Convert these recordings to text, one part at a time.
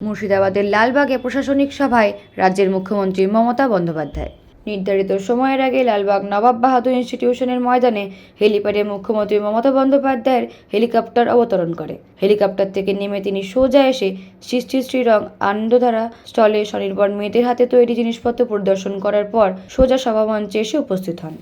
মুর্শিদাবাদের লালবাগে প্রশাসনিক সভায় রাজ্যের মুখ্যমন্ত্রী মমতা বন্দ্যোপাধ্যায়। নির্ধারিত সময়ের আগে লালবাগ নবাব বাহাদুর ইনস্টিটিউশনের ময়দানে হেলিপ্যাডে মুখ্যমন্ত্রী মমতা বন্দ্যোপাধ্যায়ের হেলিকপ্টার অবতরণ করে। হেলিকপ্টার থেকে নেমে তিনি সোজা এসে সৃষ্টি শ্রীরং আনন্দধারা স্টলে স্বনির্ভর মেয়েদের হাতে তৈরি জিনিসপত্র পরিদর্শন করার পর সোজা সভামঞ্চে এসে উপস্থিত হন।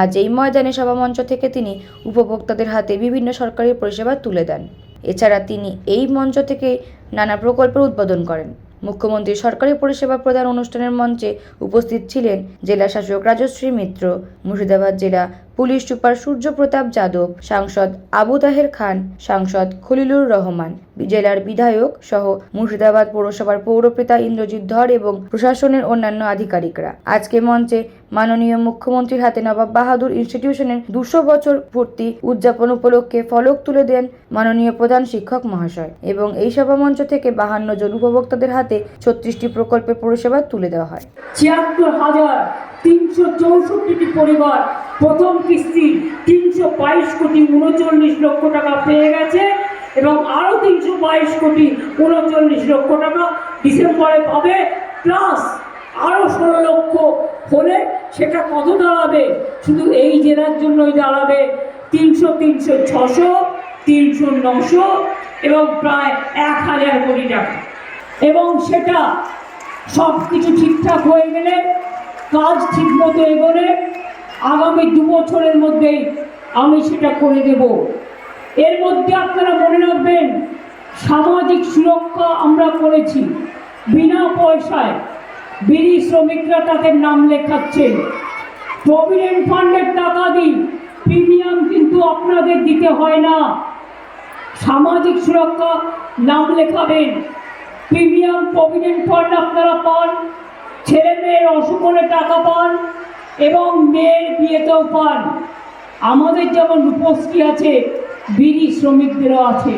আজ এই ময়দানে সভামঞ্চ থেকে তিনি উপভোক্তাদের হাতে বিভিন্ন সরকারি পরিষেবা তুলে দেন। এছাড়া তিনি এই মঞ্চ থেকে নানা প্রকল্পের উদ্বোধন করেন। মুখ্যমন্ত্রী সরকারি পরিষেবা প্রদান অনুষ্ঠানের মঞ্চে উপস্থিত ছিলেন জেলা শাসক রাজশ্রী মিত্র, মুর্শিদাবাদ জেলা পুলিশ সুপার সূর্যপ্রতাপ যাদব, সাংসদ আবু তাহের খান, সাংসদ খলিলুর রহমান, জেলার বিধায়ক সহ মুর্শিদাবাদ পৌরসভার পৌরপিতা ইন্দ্রজিৎ ধর এবং প্রশাসনের অন্যান্য আধিকারিকরা। আজকে মঞ্চে মাননীয় মুখ্যমন্ত্রীর হাতে নবাব বাহাদুর ইনস্টিটিউশনের দুশো বছর পূর্তি উদযাপন উপলক্ষে ফলক তুলে দেন মাননীয় প্রধান শিক্ষক মহাশয় এবং এই সভামঞ্চ থেকে বাহান্ন জন উপভোক্তাদের হাতে ছত্রিশটি প্রকল্পের পরিষেবা তুলে দেওয়া হয়। ছিয়াত্তর হাজার তিনশো চৌষট্টিটি পরিবার প্রথম কিস্তি তিনশো বাইশ কোটি উনচল্লিশ লক্ষ টাকা পেয়ে গেছে এবং আরও তিনশো বাইশ কোটি উনচল্লিশ লক্ষ টাকা ডিসেম্বরে পাবে। প্লাস আরও ষোলো লক্ষ হলে সেটা কত দাঁড়াবে? শুধু এই জেলার জন্যই দাঁড়াবে। তিনশো তিনশো, ছশো, তিনশো, নশো এবং প্রায় এক হাজার কোটি টাকা। এবং সেটা সব কিছু ঠিকঠাক হয়ে গেলে, কাজ ঠিকমতো এগোলে আগামী দু বছরের মধ্যেই আমি সেটা করে দেব। এর মধ্যে আপনারা মনে রাখবেন, সামাজিক সুরক্ষা আমরা করেছি। বিনা পয়সায় বিড়ি শ্রমিকরা তাদের নাম লেখাচ্ছেন প্রভিডেন্ট ফান্ডের টাকা দিই প্রিমিয়াম কিন্তু আপনাদের দিতে হয় না। সামাজিক সুরক্ষা নাম লেখাবেন। প্রিমিয়াম প্রভিডেন্ট ফান্ড আপনারা পান। ছেলে মেয়ের অসুখ হলে টাকা পান। এবং মেয়ের বিয়েতেও পান। আমাদের যেমন রূপশ্রী আছে, বিড়ি শ্রমিকদেরও আছে।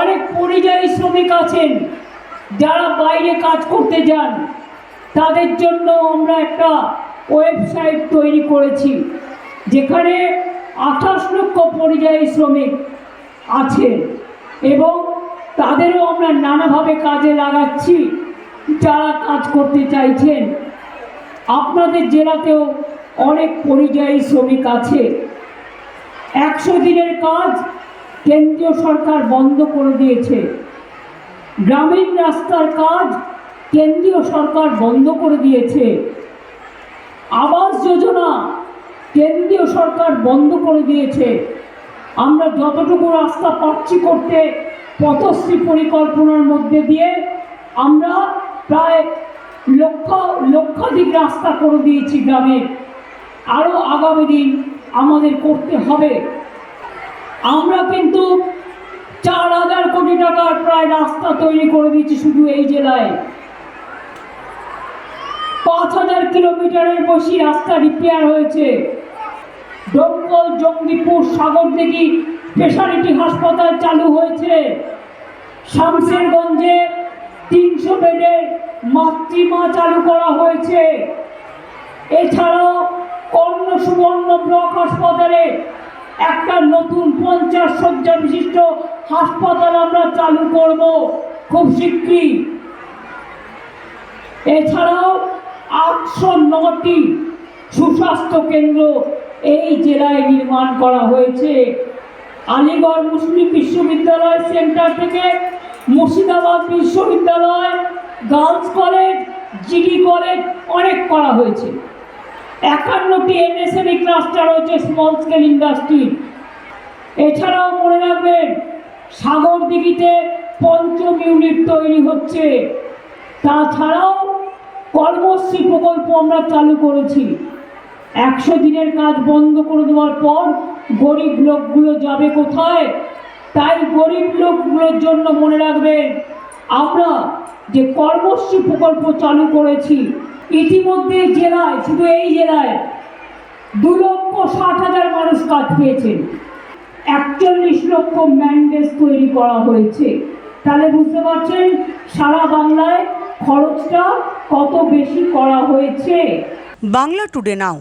অনেক পরিযায়ী শ্রমিক আছেন, যারা বাইরে কাজ করতে যান। তাদের জন্য আমরা একটা ওয়েবসাইট তৈরি করেছি, যেখানে আঠাশ লক্ষ পরিযায়ী শ্রমিক আছেন এবং তাদেরও আমরা নানাভাবে কাজে লাগাচ্ছি, যারা কাজ করতে চাইছেন। আপনাদের জেলাতেও অনেক পরিযায়ী শ্রমিক আছে। একশো দিনের কাজ কেন্দ্রীয় সরকার বন্ধ করে দিয়েছে। গ্রামীণ রাস্তার কাজ কেন্দ্রীয় সরকার বন্ধ করে দিয়েছে। আবাস যোজনা কেন্দ্রীয় সরকার বন্ধ করে দিয়েছে। আমরা যতটুকু রাস্তা পাচ্ছি করতে, পথশ্রী পরিকল্পনার মধ্যে দিয়ে আমরা প্রায় লক্ষ লক্ষাধিক রাস্তা করে দিয়েছি গ্রামে। আরও আগামী দিন আমাদের করতে হবে। আমরা কিন্তু চার হাজার কোটি টাকার প্রায় রাস্তা তৈরি করে দিয়েছি শুধু এই জেলায়। পাঁচ হাজার কিলোমিটারের বেশি রাস্তা রিপেয়ার হয়েছে। ডোমকল জঙ্গিপুর সাগরদিঘি স্পেশালিটি হাসপাতাল চালু হয়েছে। শামশেরগঞ্জে তিনশো বেডের মাতৃমা চালু করা হয়েছে। এছাড়াও কর্ণ সুবর্ণ ব্লক হাসপাতালে একটা নতুন পঞ্চাশ শয্যা বিশিষ্ট হাসপাতাল আমরা চালু করব খুব শীঘ্রই এছাড়াও আটশো নটি সুস্বাস্থ্য কেন্দ্র এই জেলায় নির্মাণ করা হয়েছে। আলিগড় মুসলিম বিশ্ববিদ্যালয় সেন্টার থেকে মুর্শিদাবাদ বিশ্ববিদ্যালয় গার্লস কলেজ, জিডি কলেজ অনেক করা হয়েছে। একান্নটি এমএসএমই ক্লাস্টার হয়েছে স্মল স্কেল ইন্ডাস্ট্রি এছাড়াও মনে রাখবেন সাগর দিঘিতে পঞ্চম ইউনিট তৈরি হচ্ছে। তাছাড়াও কর্মশ্রী প্রকল্প আমরা চালু করেছি। একশো দিনের কাজ বন্ধ করে দেওয়ার পর গরিব লোকগুলো যাবে কোথায়? তাই গরিব লোকগুলোর জন্য মনে রাখবেন, আমরা যে কর্মশ্রী প্রকল্প চালু করেছি, ইতিমধ্যে জেলায়, শুধু এই জেলায় দু লক্ষ ষাট হাজার মানুষ কাজ পেয়েছেন একচল্লিশ লক্ষ ম্যান্ডেজ তৈরি করা হয়েছে। তাহলে বুঝতে পারছেন সারা বাংলায় খরচটা কত বেশি করা হয়েছে? Bangla today now.